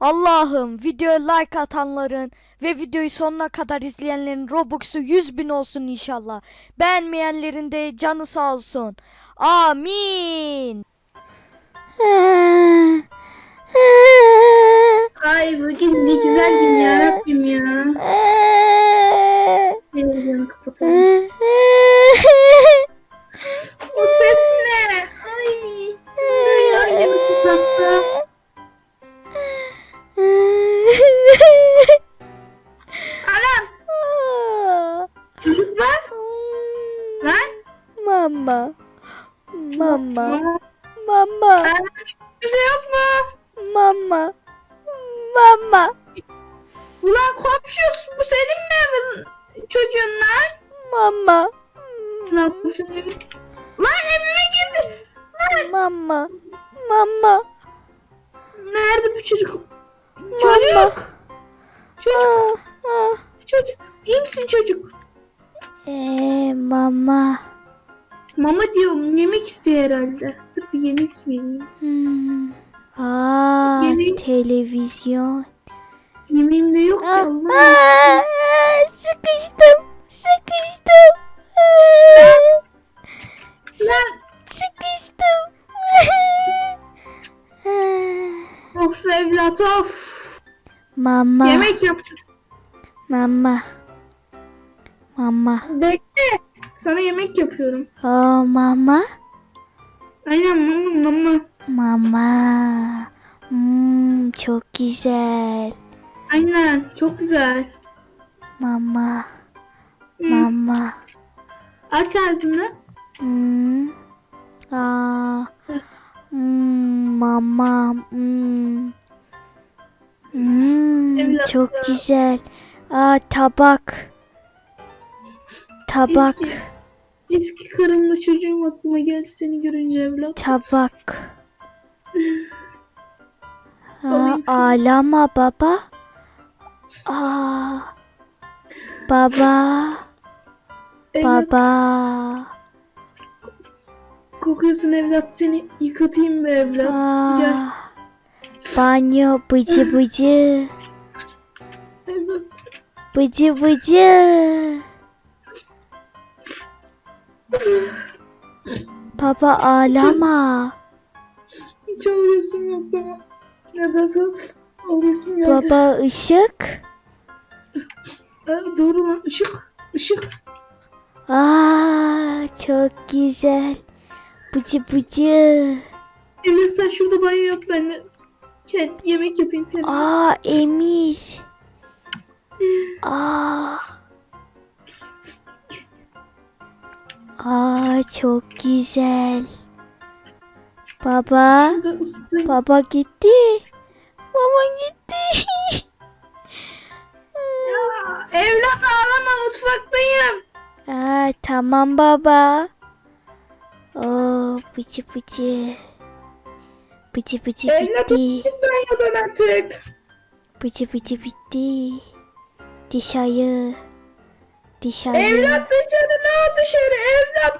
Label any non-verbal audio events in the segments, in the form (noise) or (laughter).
Allah'ım videoya like atanların ve videoyu sonuna kadar izleyenlerin Robux'u 100 bin olsun inşallah. Beğenmeyenlerin de canı sağ olsun. Amin. Ay bugün ne güzel gün ya Rabbim ya. (laughs) Televizyonu kapatalım. (laughs) Mama. Ulan komşusu bu senin mi evin çocuğun lan? Mama. Lan komşunun evi. Lan evime girdi. Lan Mama. Mama. nerede bu çocuk? Mama. Çocuk. Çocuk. Ah, ah. Çocuk. İyi misin çocuk? Ee, mama. Mama diyorum yemek istiyor herhalde. Dur bir yemek vereyim. Hmm. Aa, Yemeği- televizyon. Yemeğim de yok Aa, ya Allah. aa, sıkıştım. Sıkıştım. Lan Sıkıştım. (laughs) of evlat of. Mama. Yemek yaptım. Mama. Mama. Bekle. Sana yemek yapıyorum. Oh mama. Aynen mama mama. Mama. Hmm, çok güzel. Aynen çok güzel. Mama. Hmm. Mama. Aç ağzını. Hmm. Aa. Hmm, mama. Hmm. Hmm, çok güzel. Aa, tabak. Tabak. Eski, eski karımla çocuğum aklıma geldi seni görünce evlat. Tabak. Ağlama baba. Aa. Baba. Baba. Kokuyorsun evlat seni yıkatayım be evlat. Gel Aa. Banyo bıcı bıcı. evlat. Bıcı bıcı. Baba ağlama. Hiç ağlıyorsun yok ama. Nedense ağlıyorsun geldi. Baba ışık. Aa, doğru lan ışık. Işık. Aa çok güzel. Bıcı bıcı. Evlat sen şurada banyo yap ben de kend- yemek yapayım kendime. Aa Emir. Aa. Aa çok güzel. Baba. Baba gitti. Baba gitti. Ya, evlat ağlama mutfaktayım. Aa, tamam baba. Oo, bıcı bıcı. Bıcı bıcı Evlat bitti. git banyodan artık. Bıcı bıcı bitti. Dışarı. Dışarı. Evlat dışarı ne o dışarı evlat.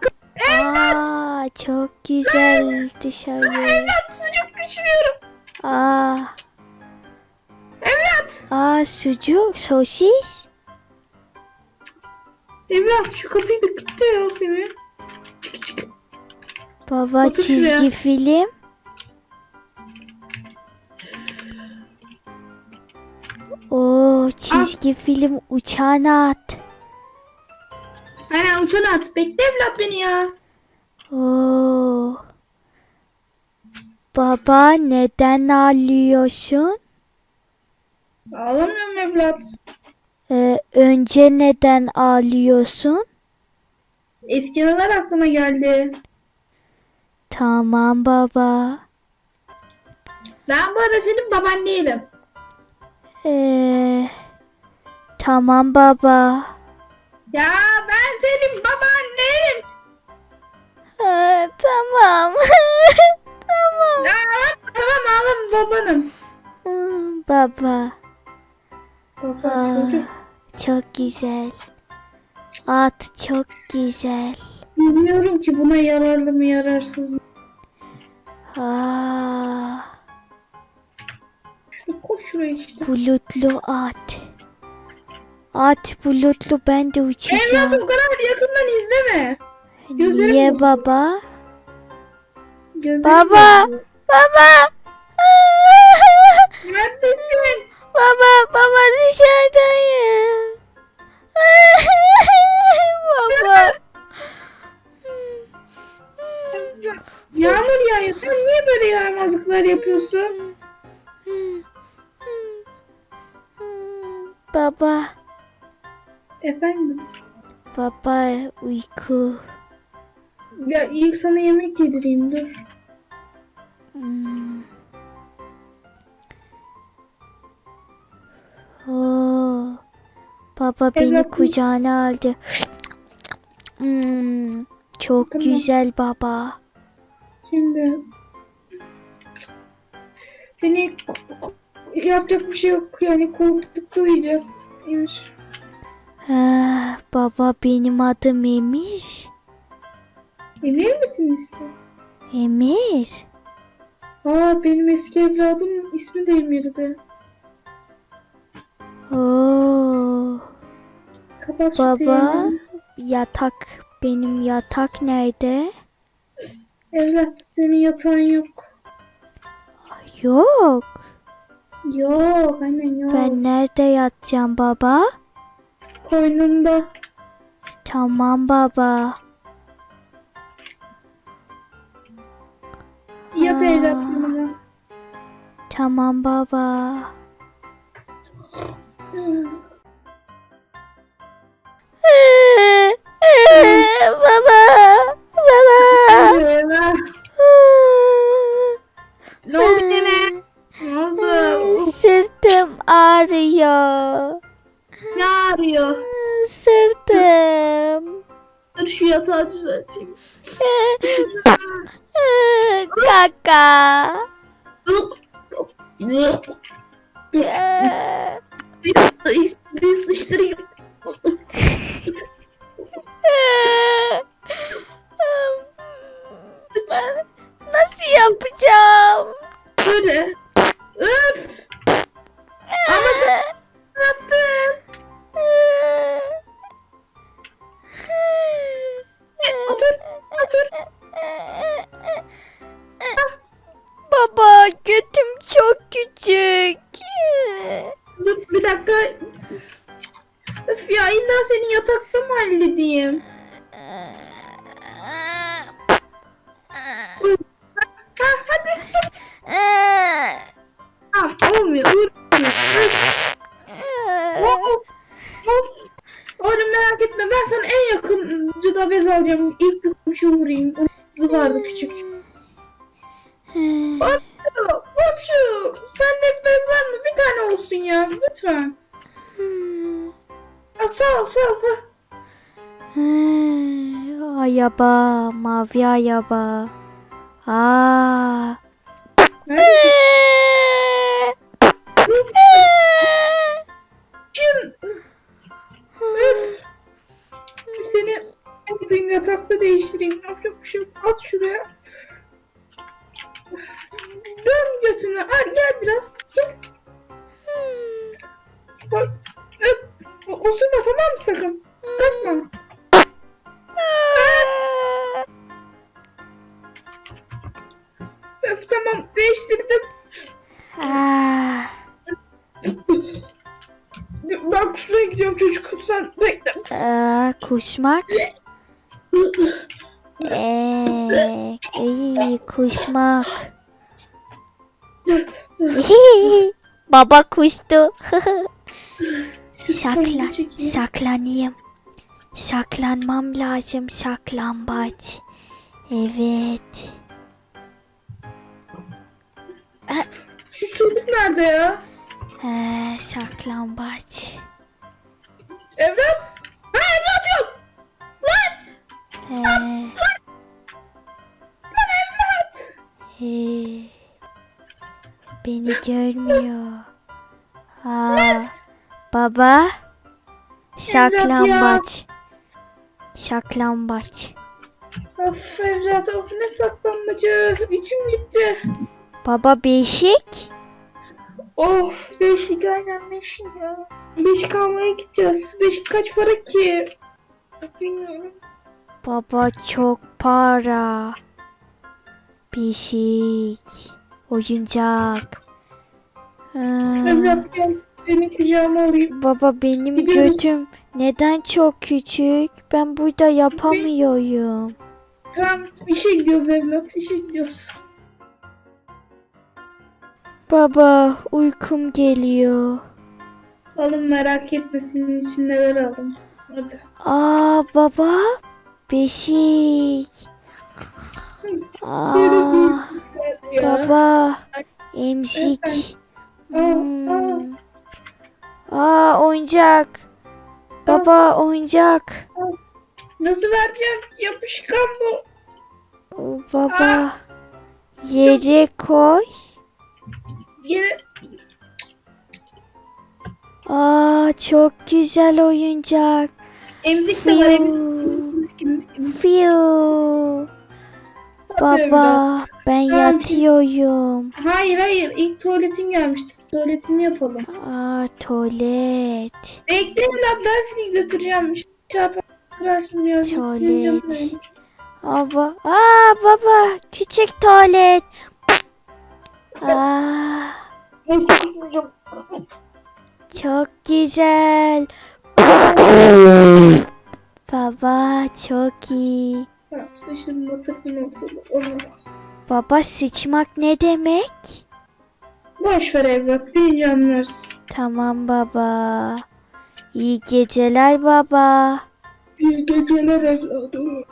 Aa, çok güzel dışarı. Evlat sucuk pişiriyorum. Aa, Evlat. aa sucuk, sosis. Evlat şu kapıyı da kilitle ya seni. Çık çık. Baba Otur çizgi şuraya. film. Oo, çizgi film uçan at. Aynen uçan at. Bekle evlat beni ya. Oo. Baba neden ağlıyorsun? Ağlamıyorum evlat. Ee, önce neden ağlıyorsun? Eski anılar aklıma geldi. Tamam baba. Ben bu arada senin baban değilim. Ee, tamam baba. Ya ben senin baban değilim. Ee, tamam. (laughs) tamam. Ya tamam ağlama babanım. Hmm, Baba. Aa, çocuk. çok güzel. At çok güzel. Bilmiyorum ki buna yararlı mı yararsız mı. Aa, Şunu koş şuraya işte. Bulutlu at. At bulutlu ben de Evlat uçacağım. o kadar yakından izleme. gözlerim Niye bozuldu. baba? Gözlerim Baba. bozuldu. Baba. Neredesin? baba baba dışarıdayım. baba. Yağmur yağıyor. Sen niye böyle yaramazlıklar yapıyorsun? Baba. Efendim? Baba uyku. Ya ilk sana yemek yedireyim dur. Baba beni Evlat- kucağına aldı. Hmm. Çok Tamam. güzel baba. Şimdi seni yapacak bir şey yok yani koltukta uyuyacağız. Ha, baba benim adım Emir. Emir misin ismi? Emir. Aa benim eski evladım ismi de Emir'di. Oo. Kapat şu Baba. televizyonu. Yatak benim yatak nerede? Evlat senin yatağın yok. Yok. Yok aynen yok. Ben nerede yatacağım baba? Koynumda. Tamam baba. Yat Aa. evlat yanıma. Tamam baba. (sniffs) şu yatağı düzelteyim. Kaka. Dur. Dur. Tamam olmuyor. Olmuyor. Of. Of. Oğlum merak etme ben sana en yakın cıda bez alacağım. İlk bir komşu vurayım. Onun kızı vardı küçük. Komşu, komşu. Sende bez var mı? Bir tane olsun ya. Lütfen. Al, sağ ol, sağ ol. Ayaba, mavi ayaba. Aa. Nerede? En yapayım yatakta değiştireyim. Yapacak bir şey yok. At şuraya. Dön götünü. Ar gel biraz. Gel. Bak. Öp. Osurma tamam mı sakın? Kalkma. Öf tamam değiştirdim. Aa. Ben şuraya gidiyorum çocuk. Sen bekle. Aa, kuşmak. Eee, iyi kuşmak. (laughs) Baba kuştu. Sakla, saklanayım. Saklanmam lazım saklambaç. Evet. Şu çocuk nerede ya? Ee, saklambaç. Beni görmüyor. Aa, baba. Saklambaç. Saklambaç. Of evlat of ne saklanmacı. İçim gitti. Baba beşik. Oh beşlik aynen beşlik ya. Beşik almaya gideceğiz. Beşik kaç para ki? Bilmiyorum. Baba çok para. Beşik. Oyuncak. Evlat gel seni kucağıma alayım. Baba benim Gidiyoruz. götüm neden çok küçük? Ben burada yapamıyorum. Tamam işe gidiyoruz evlat işe gidiyoruz. Baba uykum geliyor. Alın merak etme senin için neler aldım. Hadi. Aa baba beşik. Aa Ya. baba emzik. Aa. Hmm. Aa oyuncak. Baba oyuncak. Nasıl vereceğim? Yapışkan bu. Baba yere koy. Yine Aa çok güzel oyuncak. emzik de var emzik. Fiu. Fiu. Baba ben Tamam. yatıyorum. Hayır hayır ilk tuvaletin gelmişti. Tuvaletini yapalım. Aa tuvalet. Bekle evlat ben seni götüreceğim. Çarpar kırarsın. Biz Tuvalet. Baba. Aa baba küçük tuvalet. Aa çok güzel. baba çok iyi. Tamam saçlarımı batırdım ortalığı. Olmadı. Baba sıçmak ne demek? Boş ver evlat. Büyüyünce anlarsın. Tamam baba. İyi geceler baba. İyi geceler evladım.